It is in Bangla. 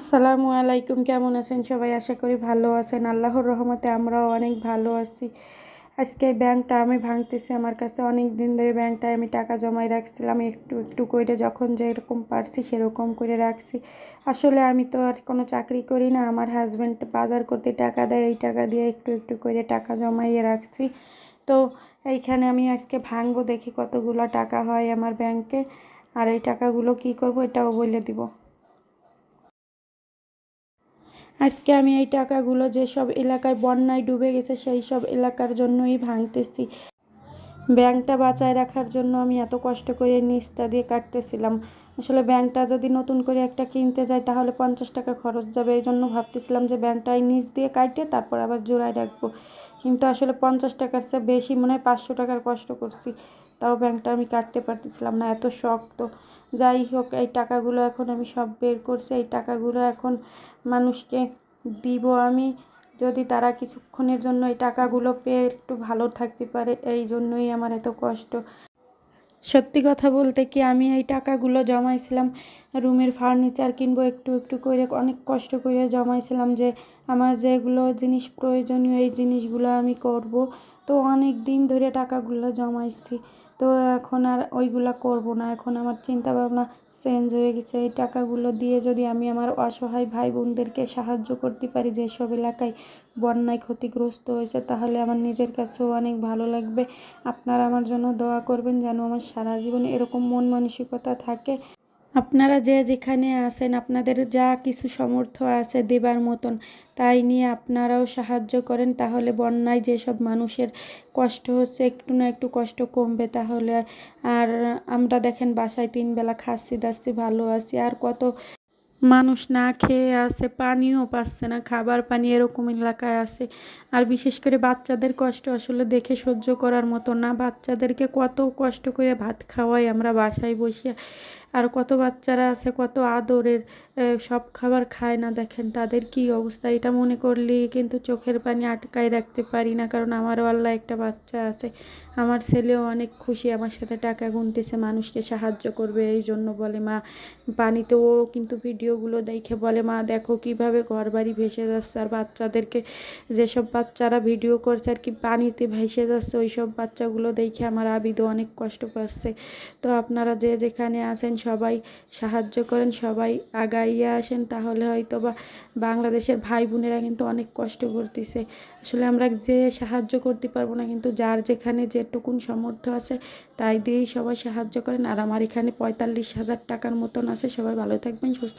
আসসালামু আলাইকুম, কেমন আছেন সবাই? আশা করি ভালো আছেন। আল্লাহর রহমতে আমরাও অনেক ভালো আছি। আজকে ব্যাংকটা আমি ভাঙতেছি। আমার কাছে অনেক দিন ধরে ব্যাংকটায় আমি টাকা জমাই রাখছিলাম। একটু একটু করে যখন যেরকম পারছি সেরকম করে রাখছি। আসলে আমি তো আর কোনো চাকরি করি না। আমার হাজব্যান্ড বাজার করতে টাকা দেয়, এই টাকা দিয়ে একটু একটু করে টাকা জমাইয়ে রাখছি। তো এইখানে আমি আজকে ভাঙবো, দেখি কতগুলো টাকা হয় আমার ব্যাংকে। আর এই টাকাগুলো কি করব এটাও বলে দিব। আজকে আমি এই টাকাগুলো যেসব এলাকায় বন্যায় ডুবে গেছে, সেই সব এলাকার জন্যই ভাঙতেছি। ব্যাংকটা বাঁচায় রাখার জন্য আমি এত কষ্ট করে নিচটা দিয়ে কাটতেছিলাম। আসলে ব্যাংকটা যদি নতুন করে একটা কিনতে যাই তাহলে পঞ্চাশ টাকা খরচ যাবে। এই জন্য ভাবতেছিলাম যে ব্যাংকটাই নিচ দিয়ে কাটে, তারপর আবার জোড়ায় রাখব। কিন্তু আসলে পঞ্চাশ টাকার চেয়ে বেশি মনে হয় পাঁচশো টাকার কষ্ট করছি। তাও ব্যাংকটা আমি কাটতে পারতেছিলাম না, এত শক্ত যাই হোক, এই টাকাগুলো এখন আমি সব বের করছি, এই টাকাগুলো এখন মানুষকে দিব আমি। যদি তারা কিছুক্ষণের জন্য এই টাকাগুলো পেয়ে একটু ভালো থাকতে পারে, এই জন্যই আমার এত কষ্ট। সত্যি কথা বলতে কি, আমি এই টাকাগুলো জমাইছিলাম, রুমের ফার্নিচার কিনবো একটু একটু করে, অনেক কষ্ট করে জমাইছিলাম যে আমার যেগুলো জিনিস প্রয়োজনীয় এই জিনিসগুলো আমি করব। তো অনেক দিন ধরে টাকাগুলো জমাইছি। তো এখন আর ওইগুলা করব না। এখন আমার চিন্তা ভাবনা চেঞ্জ হয়ে গেছে। এই টাকাগুলো দিয়ে যদি আমি আমার অসহায় ভাই বোনদেরকে সাহায্য করতে পারি যেসব এলাকায় বন্যায় ক্ষতিগ্রস্ত হয়েছে, তাহলে আমার নিজের কাছেও অনেক ভালো লাগবে। আপনারা আমার জন্য দোয়া করবেন যেন আমার সারা জীবন এরকম মন মানসিকতা থাকে। আপনারা যে যেখানে আছেন, আপনাদের যা কিছু সমর্থ আছে দেবার মতন, তাই নিয়ে আপনারাও সাহায্য করেন। তাহলে বন্যায় যেসব মানুষের কষ্ট হচ্ছে, একটু না একটু কষ্ট কমবে তাহলে। আর আমরা দেখেন, বাসায় তিন বেলা খাচ্ছি দাচ্ছি ভালো আছি, আর কত মানুষ না খেয়ে আছে, পানিও পাচ্ছে না, খাবার পানি এরকম এলাকায় আছে। আর বিশেষ করে বাচ্চাদের কষ্ট আসলে দেখে সহ্য করার মতো না। বাচ্চাদেরকে কত কষ্ট করে ভাত খাওয়াই আমরা বাসায় বসে আর কত বাচ্চারা আছে, কত আদরের সব খাবার খায় না দেখেন, তাদের কি অবস্থা? এটা মনে করলেই কিন্তু চোখের পানি আটকায় রাখতে পারি না। কারণ আমারও আল্লাহ একটা বাচ্চা আছে। আমার ছেলেও অনেক খুশি, আমার সাথে টাকা গুনতেছে, মানুষকে সাহায্য করবে এই জন্য বলে মা। পানিতেও কিন্তু কিন্তু ভিডিওগুলো দেখে বলে, মা, দেখো কীভাবে ঘর বাড়ি ভেসে যাচ্ছে আর বাচ্চাদেরকে যেসব বাচ্চারা ভিডিও করছে আর কি পানিতে ভেসে যাচ্ছে ওই সব বাচ্চাগুলো দেখে আমার আবিদও অনেক কষ্ট পাচ্ছে। তো আপনারা যে যেখানে আছেন সবাই সাহায্য করেন, সবাই আগাইয়ে আসেন, তাহলে হয়তো বা বাংলাদেশের ভাই বোনেরা কিন্তু অনেক কষ্ট করতেছে। আসলে আমরা যে সাহায্য করতে পারব না, কিন্তু যার যেখানে যেটুকুন সামর্থ্য আছে, তাই দিয়েই সবাই সাহায্য করেন। আর আমার এখানে পঁয়তাল্লিশ হাজার টাকার মতন আছে, সবাই ভালো থাকবেন, সুস্থ